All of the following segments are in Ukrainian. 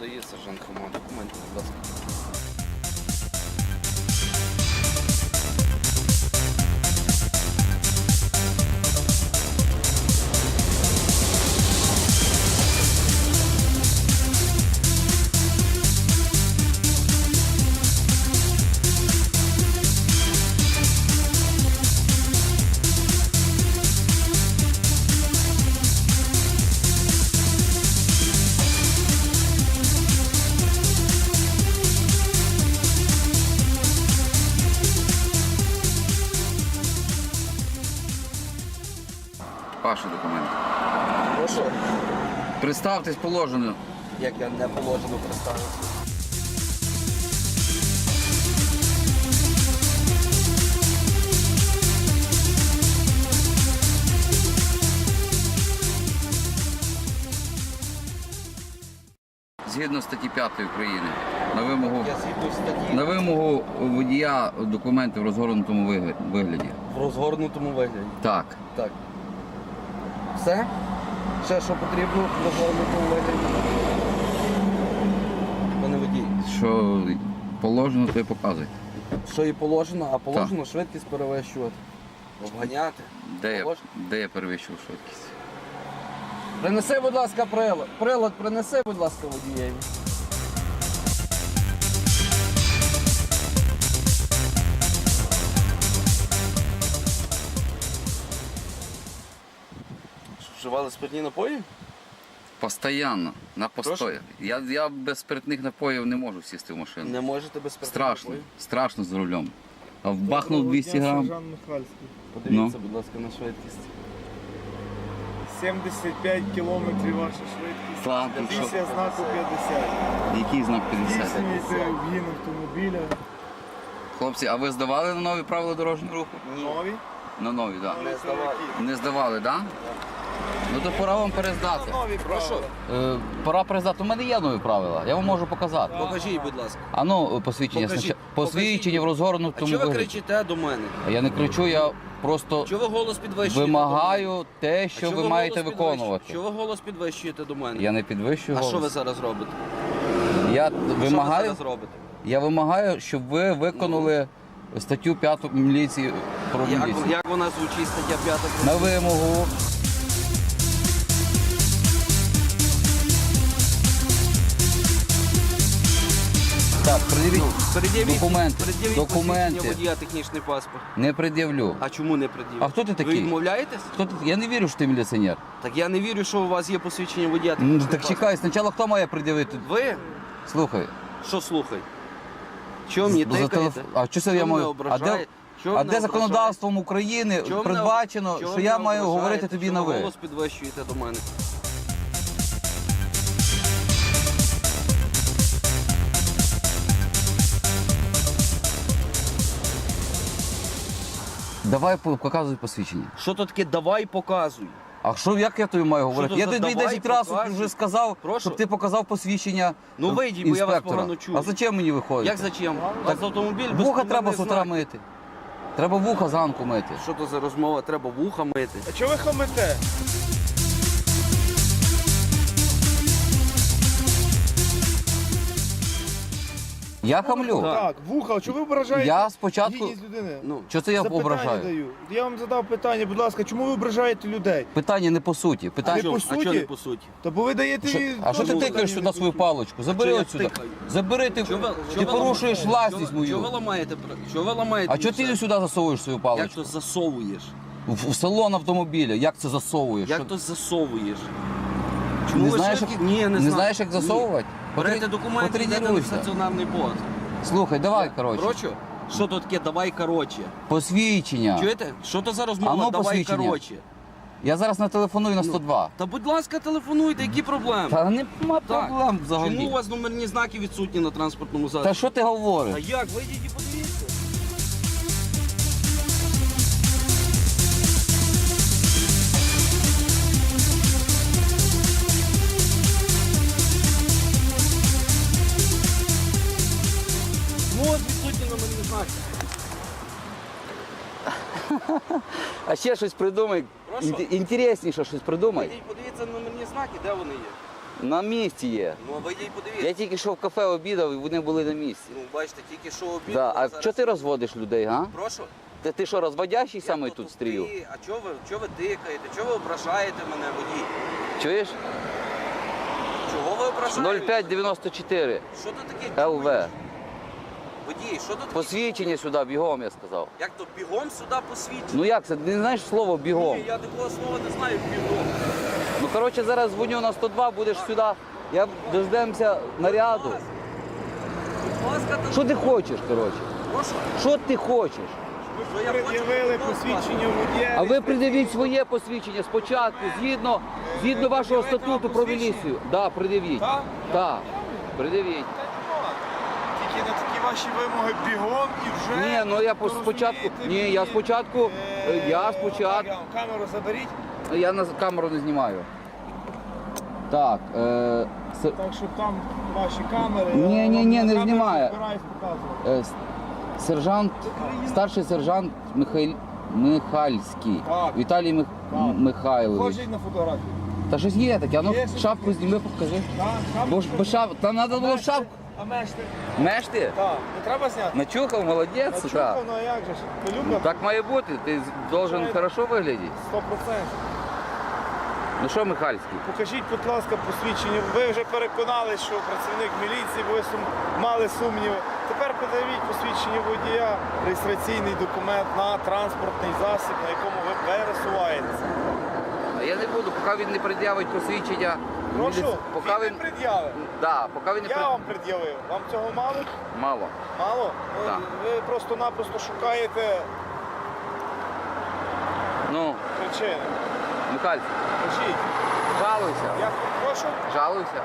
Дає сержант Хома. Документи, будь ласка. Ваші документи. Прошу. Представтесь положено. Як я не положено представив. Згідно статті 5 України, на вимогу, Я згідно статті на вимогу водія документи в розгорнутому вигляді. в розгорнутому вигляді. Так. Так. Все? Ще що потрібно вигляді? Пане водій. Що положено, то і показуйте. Що і положено, а положено швидкість перевищувати. Обганяти. Де я, Положено. де я перевищив швидкість? Принеси, будь ласка, прилад. Прилад принеси, будь ласка, водієві. Вживали спиртні напої? Постоянно, на постоях. Я, я без спиртних напоїв не можу сісти в машину. Не можете без спиртних Страшно, напоїв? страшно за рулем. А вбахнув 200 грам. Сержант Михальський. Подивіться, Ну. будь ласка, на швидкість. 75 кілометрів ваша швидкість. Так, і що? Після знаку 50. Який знак 50? Здійснюєте вгін автомобіля. Хлопці, а ви здавали на нові правила дорожнього руху? Нові. На нові, так. Не здавали. Не здавали, так? Ну то пора вам перездати. Нові Прошу. Е, пора перездати. У мене є нові правила, я вам можу показати. Покажіть, будь ласка. А ну, посвідчення Покажіть, спочатку. Посвідчення в А чого ви вигляді. кричите до мене? Я не кричу, я просто Чого ви голос підвищуєте? вимагаю те, А що чого ви голос маєте підвищуєте? виконувати. Чого ви голос підвищуєте до мене? Я не підвищую А що ви зараз робите? Я Що ви вимагаю, зараз робите? я вимагаю, щоб ви виконали статтю 5 міліції про Як, міліцію. як вона звучить стаття 5? На вимогу. Так, пред'явіть. Пред'явіть, Документи. пред'явіть Документи. посвідчення водія технічний паспорт. Не пред'явлю. А чому не пред'явіть? А хто ти Ви такий? відмовляєтесь? Хто ти? Я не вірю, що ти міліціонер. Так я не вірю, що у вас є посвідчення водія Ну, так паспорт. чекай, спочатку хто має пред'явити? Ви? Слухай. Що слухай? Чого мені за тикаєте? телеф- А що це я Чого маю? А де? Чого а мене де законодавством України Чого мене- передбачено, чого що я мене маю ображаєте? говорити тобі Чого на ви ви? голос підвищуєте до мене. Давай по- показуй посвідчення. Що то таке давай показуй? А що як я тобі маю говорити? то Я за тобі давай 10 разів показуй? вже сказав, Прошу. щоб ти показав посвідчення. Ну, е, вийдіть, бо я вас інспектора. погано чую. А зачем мені виходити? Як зачем? Так, вас автомобіль без Вуха треба з утра мити. Треба вуха зранку мити. Що то за розмова? Треба вуха мити. А чого ви хамите? Я хамлю. Так, вуха, чому ви ображаєте Я спочатку. гідність людини? Ну, Що це я Запитання ображаю? даю. Я вам задав питання, будь ласка, чому ви ображаєте людей? Питання не по суті. А Питання. по а суті? не по суті? Та бо ви даєте... Що- а що ти теж тикаєш сюди свою паличку? Забери Чого я от сюди. тикаю? Забери ти. Чого ви- Ти чого ви порушуєш ламаєте? власність Чого- Чого ви мою. ламаєте? Чого ви ламаєте? А чого ти сюди засовуєш свою Як паличку? то засовуєш? В в салон автомобіля. Як це засовуєш? Як Що- то засовуєш? Не ви знаєш, як- Ні, не, не знаю. знаєш, як Ні. засовувати? Берете документи, йдете на потренуйся. стаціонарний пост. Слухай, давай, коротше. Коротше, що то таке, давай коротше. Посвідчення. Чуєте? Що то за розмова? Ано давай посвідчення. коротше. Я зараз нателефоную на 102. Та будь ласка, телефонуйте, які проблеми? Та нема Так. проблем Чому у взагалі. вас номерні знаки відсутні на транспортному Та що ти Та говориш? як? Вийдіть і подивіться. А ще щось придумай. Прошу? Інтересніше щось придумай. Вийдіть, подивіться номерні знаки, де вони є. На місці є. Ну, вийдіть, подивіться. Я тільки що в кафе обідав і вони були на місці. Ну, бачите, тільки що обід. Да. А зараз- чого ти розводиш людей, га? Прошу? Ти, ти що, розводящий саме Я то тут стрію? тупий. А чого ви, чого ви тикаєте? Чого ви ображаєте мене, водій? Чуєш? Чого ви ображаєте? 0594 Що тут таке? ЛВ. Водій, що тут? Посвідчення сюди, бігом, я сказав. Як то бігом сюди посвідчення? Ну як це? Ти не знаєш слово бігом? Ні, я такого слова не знаю бігом. Ну коротше, зараз дзвоню на 102, будеш сюди. Я дождемося наряду. Будь ласка, там... Що ти хочеш, коротше? Прошу. Що ти хочеш? Що я хочу? Пред'явили Будь ласка. посвідчення водія. А ви придивіть своє посвідчення спочатку, згідно, згідно вашого статуту про міліцію. Так, придивіть. Так? Так, придивіть. Ваші вимоги бігом і вже... Ні, ну я спочатку. розумієте, Ні, я мені, спочатку. е, Я спочатку. Камеру заберіть. Я на камеру не знімаю. Так, е, с- Так що там ваші камери. Ні, ні, ні, не камеру знімає. збираюсь показувати. е, с- сержант, старший сержант Михайль... Михальський. Так. Віталій Мих... Так. Михайлович. Хочуть на фотографію. Та щось є таке, а ну Є щось шапку зніми, покажи. Так, шапку Бо, ж- бо шап... Там треба було шапку. А мешти? Меш ти? Так, не треба зняти. Начухав, молодець, так. чухав, ну а як же ж? Пилюка Так має бути, ти должен Правильно. хорошо виглядати. 100%. Ну що, Михальський? Покажіть, будь ласка, посвідчення. Ви вже переконалися, що працівник міліції, бо ви сум... мали сумніви. Тепер подивіть посвідчення водія, реєстраційний документ на транспортний засіб, на якому ви пересуваєтеся. А я не буду, поки він не пред'явить посвідчення. Прошу, Поки він він... не пред'явив. Да, поки він не Я пред... вам пред'явив. Вам цього мало? Мало. Мало? Ну, Так. Ви просто-напросто шукаєте Ну, причини. Михальський, Кажіть, жалуйся. я прошу, Жалуйся.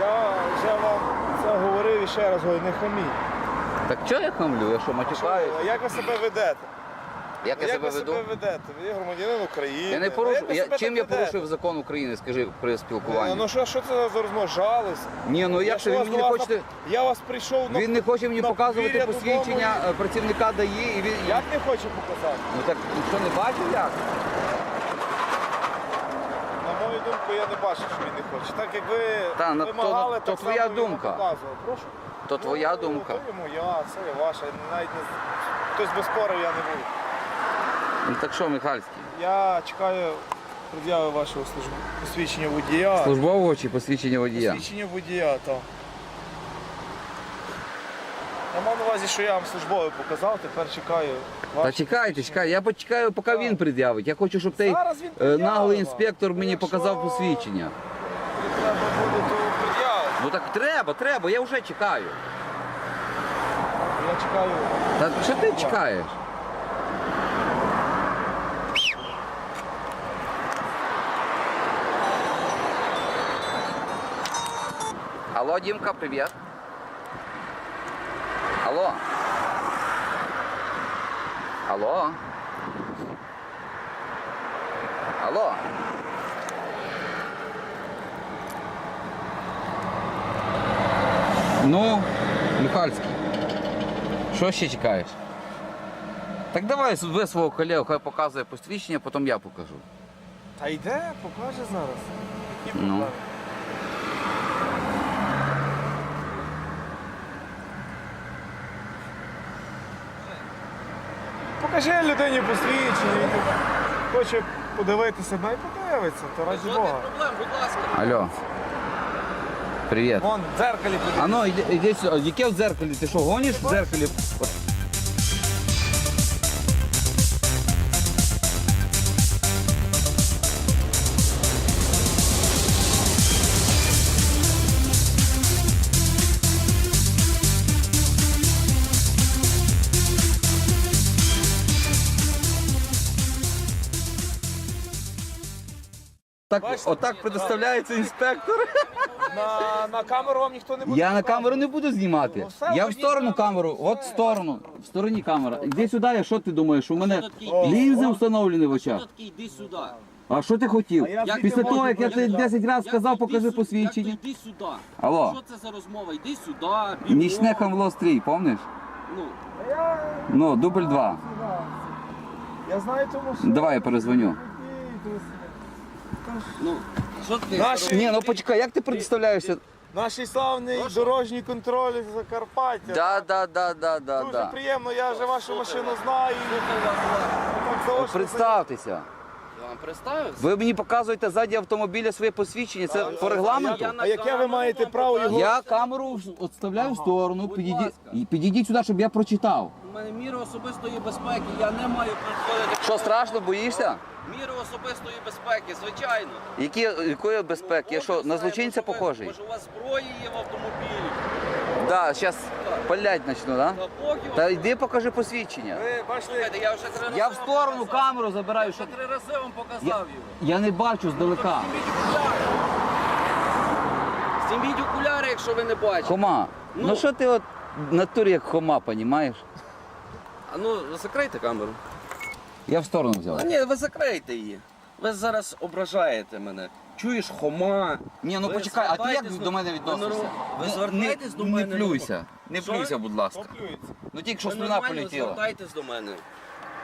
я вже вам це говорив і ще раз говорю, не хаміть. Так що я хамлю? Я що, матюкаю? ви- Як ви себе ведете? Як я Як себе ви веду? себе ведете? Ви громадянин України. Я не Ну, порушу. Я... Чим я порушив закон України, скажи при Е, спілкуванні? Ну що, що це за розмова? Жалися? Ні, ну як він мені не хочете. на- Я вас прийшов на... Він не хоче мені показувати посвідчення е, працівника ДАІ і він. Як не хоче показати? Ну так ніхто не бачив як? На мою думку, я не бачу, що він не хоче. Так як ви Та, ну, то- вимагали, то так твоя само він думка. показував. Прошу. То твоя Ну, думка. То моя, це ваша. Навіть не... Хтось би спорив, я не буду. Ну так що, Михальський? Я чекаю пред'яви вашого службу. Посвідчення водія. Службового чи посвідчення водія? Посвідчення водія, так. Я мав на увазі, що я вам службове показав, тепер чекаю. Та чекайте, чекайте. Я почекаю, поки Так. він пред'явить. Я хочу, щоб той Зараз він е, пред'явить наглий вам. інспектор мені Якщо показав посвідчення. Треба буде, то пред'явити. Ну так треба, треба, я вже чекаю. Я чекаю. Та що ти чекаєш? Алло, Димка, привет. Алло. Алло. Алло. Ну, Михальський. Що ще чекаєш? Так давай ви свого колегу, хай показує посвідчення, потім я покажу. Та йде, покаже зараз. Які Ну. проблеми? Покажи людині посвідчення, він хоче подивитися, ну і подивиться, то раді Бога. проблем, будь ласка. Алло. Привіт. Вон, в дзеркалі подивися. А ну, іди, іди сюди. Яке в дзеркалі? Ти що, гониш в дзеркалі? От. Так, Бачите? отак предоставляється інспектор. На, на камеру вам ніхто не буде. Я на камеру не буду знімати. Ну, все, Я в ходіть сторону на камеру, от в сторону. В стороні камера. Іди сюди, я що ти думаєш? У мене лінзи встановлені в очах. йди сюди. А що ти хотів? Як Після того, як я тобі бачити? 10 разів сказав, покажи посвідчення. Йди сюди. Алло. Що це за розмова? Йди сюди, бігом. Нічне хамло стрій, помниш? Ну, я, Ну, дубль два. я знаю тому, що... Давай я перезвоню. Ну, що ти? Наші- Ні, ну почекай, як ти представляєшся? Наш славний дорожній контроль Закарпаття. Да, да, да, да, да, Дуже да. приємно, я вже вашу машину знаю. Так заочно Представтеся. Вам представився? Ви мені показуєте ззаді автомобіля своє посвідчення. Це по регламенту? Я на А яке ви камеру маєте вам право його- Я камеру відставляю в сторону, Будь підійдіть, ласка. і підійдіть сюди, щоб я прочитав. У мене міри особистої безпеки, я не маю приходити. Що страшно, боїшся? Міри особистої безпеки, звичайно. Які, якої безпеки? Я що, на злочинця похожий? Може у вас зброї є в автомобілі? Да, зараз палять почну, да? Та йди покажи посвідчення. Ви бачите, я вже три рази Я в вам сторону показав. камеру забираю, Я що три рази вам показав його. я не бачу здалека. Зніміть окуляри, якщо ви не бачите. Хома, ну Ну. що ти от в натурі як хома, понімаєш? А ну, закрийте камеру. Я в сторону А взяв. ні, ви закрийте її. Ви зараз ображаєте мене. Чуєш, хома. Ні, ну Ви почекай, а ти як звертайтесь до мене відносишся? Ви Ну, звертайтесь до не, мене. Не плюйся, не Що? плюйся, будь ласка. Ну тільки що Ви слюна нормально полетіла. звертайтесь до мене.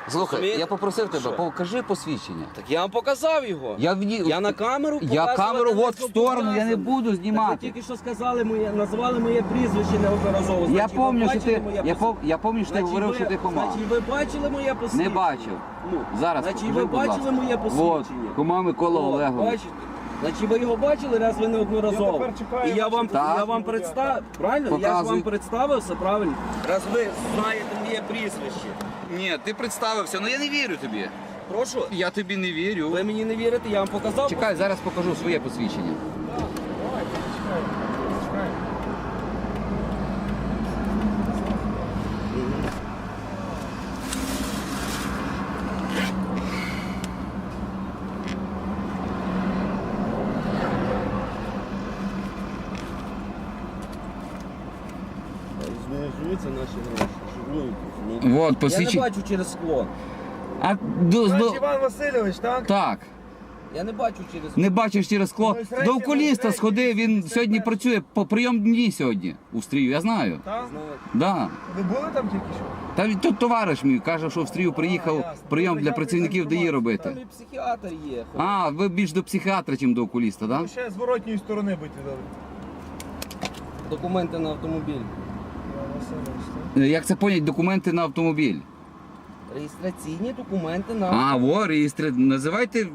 Слухай, Розумієте? я попросив тебе, Що? покажи посвідчення. Так я вам показав його. Я, в... Я на камеру я показувати камеру не от в сторону, я не зобов'язаний. буду Так ви знімати. тільки що сказали моє, назвали моє прізвище неодноразово. Я Значить, ви пам'ятаю, що бачили ти, моє я, посвідчення? я пам'ятаю, що ти Значить, говорив, ви- що ти хома. Значить, ви бачили моє посвідчення? Не бачив. Ну, Зараз Значить, покажи, ви будь ласка. бачили моє От, посвідчення? хома Микола О, Олегович. Бачите? Значить, ви його бачили, раз ви неодноразово. Я тепер чекаю І я вам, Так. я вам представив, правильно? Я ж Показуй. вам представився, правильно? Раз ви знаєте моє прізвище. Ні, ти представився, ну я не вірю тобі. Прошу, Я тобі не вірю. ви мені не вірите, я вам показав. Чекай, зараз покажу своє посвідчення. Вот, Я не посвідчення. бачу через скло. А, до, до... Значить, Іван Васильович, так? Так, Я не бачу через скло. не бачиш через скло. Ну, і До окуліста сходи, він це сьогодні перше. працює по прийом дні сьогодні у стрію, я знаю. Так? Знаєте. Да. Ви були там тільки що? Та він тут товариш мій каже, що в стрію приїхав ясно. прийом Ну, для працівників прийду ДІ Там робити. і психіатр є. А, ви більш до психіатра, ніж до окуліста, так? Ну, ще з воротньої сторони будьте добрі. Документи на автомобіль. Іван Васильович, так? Да? Як це понять, документи на автомобіль? Реєстраційні документи на А, во, реєстр... Називайте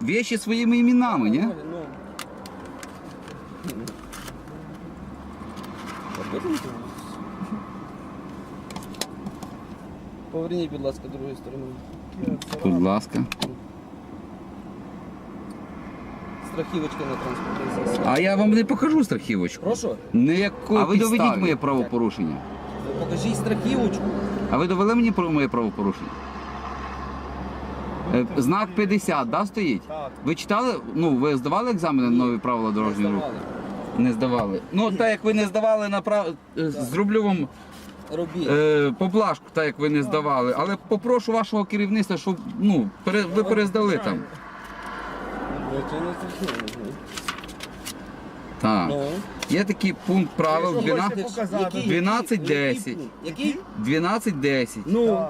Ну, вещі своїми іменами, ні? ну. Поверніть, будь ласка, другою стороною. Будь ласка. Страхівочки на транспортний засіб. А я вам не покажу страхівочку. Прошу, Ніякої а ви доведіть моє правопорушення. ви покажіть страхівочку. А ви довели мені про моє правопорушення? Е, Знак 50, да, стоїть? Так. Ви читали? Ну, ви здавали екзамени на нові правила дорожнього руху? Здавали. Не здавали. Ну, так як ви не здавали на прав... е, зроблю вам Робіть. е, поблажку, так як ви не здавали. Але попрошу вашого керівництва, щоб ну, пере... ви перездали там. Ви це не страхівочку. Так. Ну. Є такий пункт правил 12... хочете 12.10. Який? 12.10. Ну,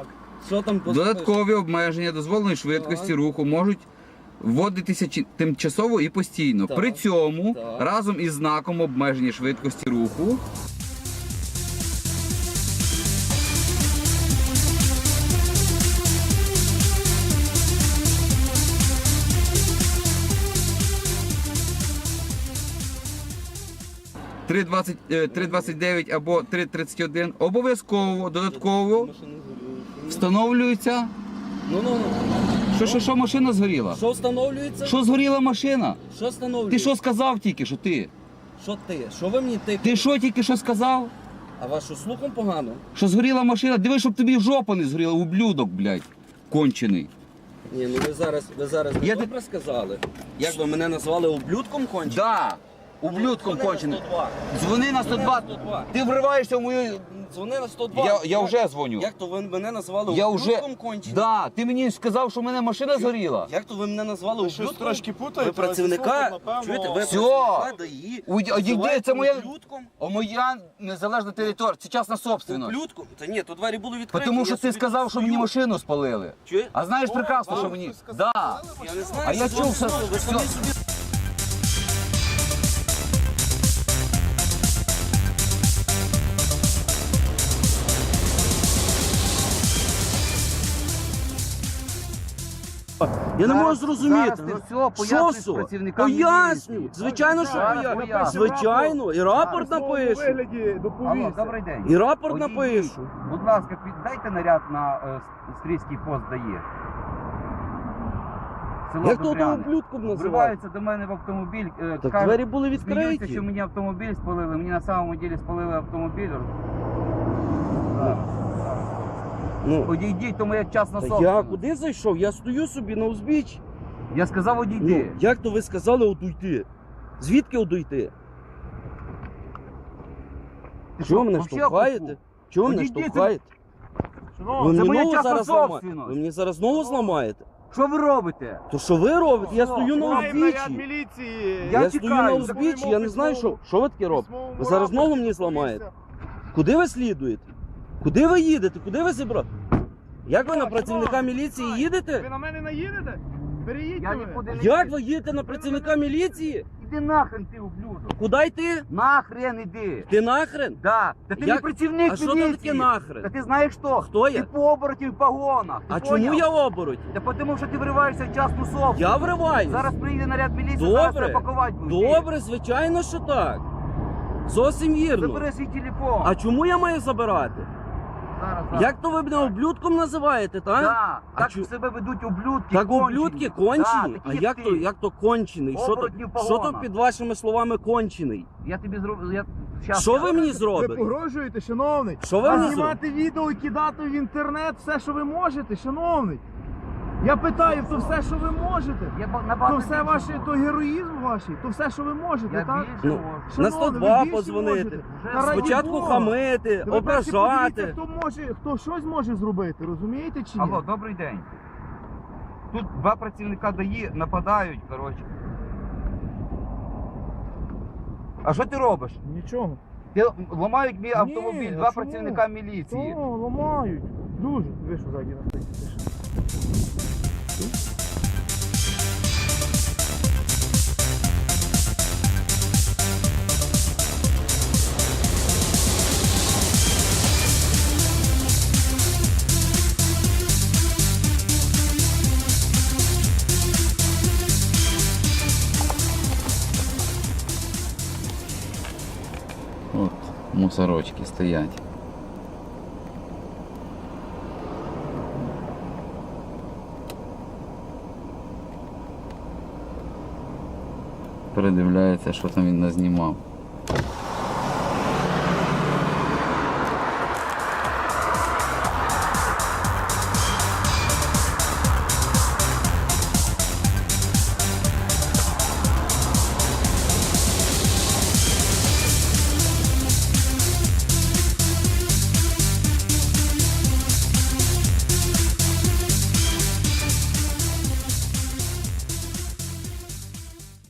що там по Додаткові обмеження дозволеної швидкості руху можуть вводитися чи- тимчасово і постійно. При цьому разом із знаком обмеження швидкості руху 3.29 або 3.31 обов'язково додатково встановлюється. Ну, ну, ну. Що, що, що машина згоріла? Що встановлюється? Що згоріла машина? Що встановлюється? Ти що сказав тільки, що ти? Що ти? Що ви мені тикаєте? Ти що тільки що сказав? А вашу слухом погано? Що згоріла машина? Диви, щоб тобі жопа не згоріла, ублюдок, блядь, кончений. Ні, ну ви зараз, ви зараз Я добре сказали. Як ви мене назвали ублюдком конченим? Да, ублюдком. 102. Дзвони на 102. 102. Ти вриваєшся в мою. Дзвони на 102. Я, я вже дзвоню. Як то ви мене назвали Я вже. ублюдком конченим? Да, ти мені сказав, що в мене машина згоріла. Як то ви мене назвали Ви щось ублюдком? трошки путаєте, Ви працівника, напевно. чуєте, ви Всьо. працівника ДАІ Уйди- одійди, називаєте це моя- ублюдком? О, моя незалежна територія, це частна собственность. Ублюдком? Та ні, то двері були відкриті. Тому я що ти собі сказав, що мені машину спалили. Чує? А знаєш прекрасно, О, що мені. Да. Я не знаю, А я що чув, що- ви самі собі Я не можу зрозуміти. поясниш Що со? Поясню. Звичайно, що поясню. Звичайно, і рапорт напишу. Алло, добрий день. І рапорт напишу. Будь ласка, піддайте наряд на е, стрійський пост дає. Село Як то того Добряне. ублюдком називають? Вриваються до мене в автомобіль. е, Так кажуть, двері були сміються, відкриті. що мені автомобіль спалили. Мені на самому ділі спалили автомобіль. Зараз. Ну, Одійдіть, тому як частна та я куди зайшов? Я стою собі на узбіччі. Я сказав Ну, одійди. як то ви сказали одуйти? Звідки одуйти? Ти Чого мене вообще штовхаєте? куку? Чого мене Одійдіть, штовхаєте? Ви це мені моя частна зараз зламаєте? собственность. Ви мені зараз знову зламаєте? Що ви робите? То що ви робите? Я Що? стою на маємо наряд узбіччі. міліції. Я Я стою тікаю. на узбіччі, я не знаю, що, що ви таке робите. Ви зараз знову мені зламаєте. Куди ви слідуєте? Куди ви їдете? Куди ви зібрали? Як ви на працівника міліції їдете? Ви на мене наїдете? Переїдьте Я ви. нікуди не Як їду. ви їдете на працівника міліції? Іди нахрен ти, ублюдок. Куди йти? Нахрен іди. Ти нахрен? Да. Та ти Як- не працівник А що міліції. там таке нахрен? Та ти знаєш хто? Хто я? Ти по обороті в погонах. Ти А поняв? чому я обороть? Та тому що ти вириваєшся в частну собственность. Я вриваюсь. Зараз приїде наряд міліції, Добре. зараз тебе пакувати будуть. Добре, звичайно, що так. Зовсім вірно. Забери свій телефон. А чому я маю забирати? Зараз, зараз. Як то ви мене облюдком називаєте, так? Да. А Так чу- себе ведуть ублюдки Так кончені. ублюдки кончені? Да, а такі як ти. то, як то кончений? Що то, Оборотні в що то погонах. під вашими словами кончений? Я тобі зроблю. Я... Щас, Що я- ви мені Ви зробите? погрожуєте, шановний? Що ви мені зробите? знімати відео і кидати в інтернет все, що ви можете, шановний. Я питаю, то все, що ви можете? Я ба- набагато То все більше ваше, можу. то героїзм ваш, то все, що ви можете, Я так? більше Ну, можу. На Шановний, 102 ви більше подзвонити. можете. Та раді Спочатку Бога. хамити, Ви перше подивіться, ображати. Хто може, хто щось може зробити, розумієте чи ні? Алло, добрий день. Тут два працівника ДАІ нападають, коротше. А що ти робиш? Нічого. Ти ламають мій автомобіль, Ні, два чому? працівника міліції. Що, ламають. Дуже. Ви що ззаді? Мусорочки стоять. Передивляється, що там він назнімав.